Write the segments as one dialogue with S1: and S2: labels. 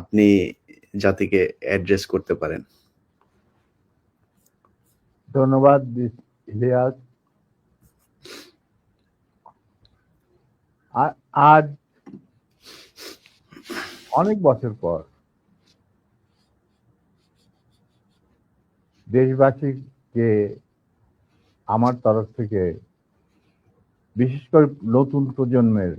S1: আপনি জাতিকে অ্যাড্রেস করতে পারেন।
S2: ধন্যবাদ ইলিয়াস। আজ অনেক বছর পর দেশবাসীকে আমার তরফ থেকে, বিশেষ করে নতুন প্রজন্মের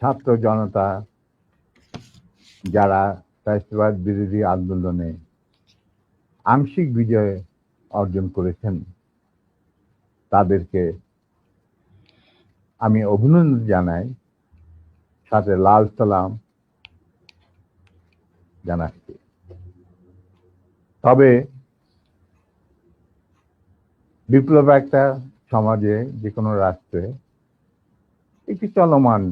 S2: ছাত্র জনতা যারা ফ্যাসিবাদ বিরোধী আন্দোলনে আংশিক বিজয় অর্জন করেছেন, তাদেরকে আমি অভিনন্দন জানাই, সাথে লাল সালাম জানাচ্ছি। তবে বিপ্লব একটা সমাজে যে কোনো রাষ্ট্রে একটি চলমান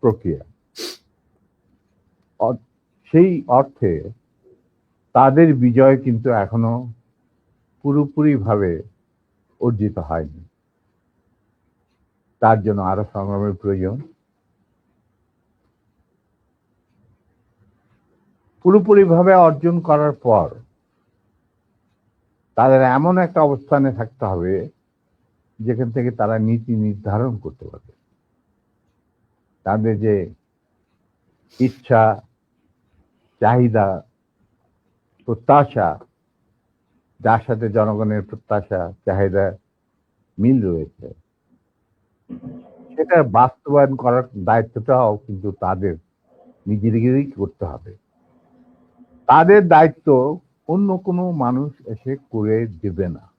S2: প্রক্রিয়া। সেই অর্থে তাদের বিজয় কিন্তু এখনও পুরোপুরিভাবে অর্জিত হয়নি। তার জন্য আরও সংগ্রামের প্রয়োজন। পুরোপুরিভাবে অর্জন করার পর তাদের এমন একটা অবস্থানে থাকতে হবে যেখান থেকে তারা নীতি নির্ধারণ করতে পারবে। তাদের যে ইচ্ছা চাহিদা, প্রত্যাশা, যার সাথে জনগণের প্রত্যাশা, চাহিদা মিল রয়েছে। সেটা বাস্তবায়ন করার দায়িত্বটাও কিন্তু তাদের নিজেদেরই করতে হবে। তাদের দায়িত্ব অন্য কোনো মানুষ এসে করে দেবে না।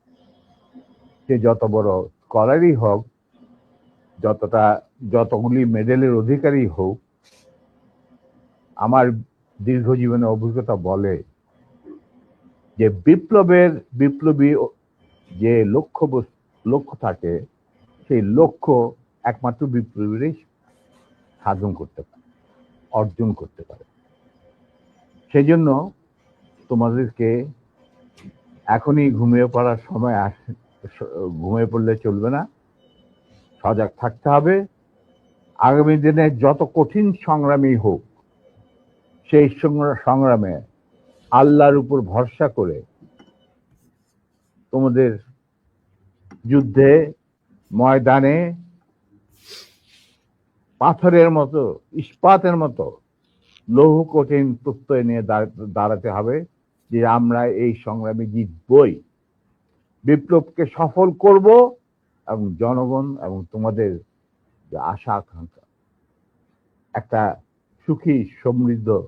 S2: সে যত বড় স্কলারই হোক, যতটা, যতগুলি মেডেলের অধিকারী হোক, আমার দীর্ঘ জীবনের অভিজ্ঞতা বলে যে বিপ্লবের বিপ্লবী যে লক্ষ্য লক্ষ্য থাকে, সেই লক্ষ্য একমাত্র বিপ্লবীরাই সাধন করতে পারে, অর্জন করতে পারে। সেই জন্য তোমাদেরকে এখনই ঘুমিয়ে পড়ার সময় আস ঘুমিয়ে পড়লে চলবে না। সজাগ থাকতে হবে। আগামী দিনে যত কঠিন সংগ্রামী হোক সেই সংগ্রা- সংগ্রামে আল্লাহর উপর ভরসা করে তোমাদের যুদ্ধে, ময়দানে পাথরের মতো, ইস্পাতের মতো লৌহ কঠিন প্রত্যয় নিয়ে দাঁড়- দাঁড়াতে হবে যে আমরা এই সংগ্রামে জিতবই। বিপ্লবকে সফল করব এবং জনগণ এবং তোমাদের যে আশা আকাঙ্ক্ষা একটা সুখী সমৃদ্ধ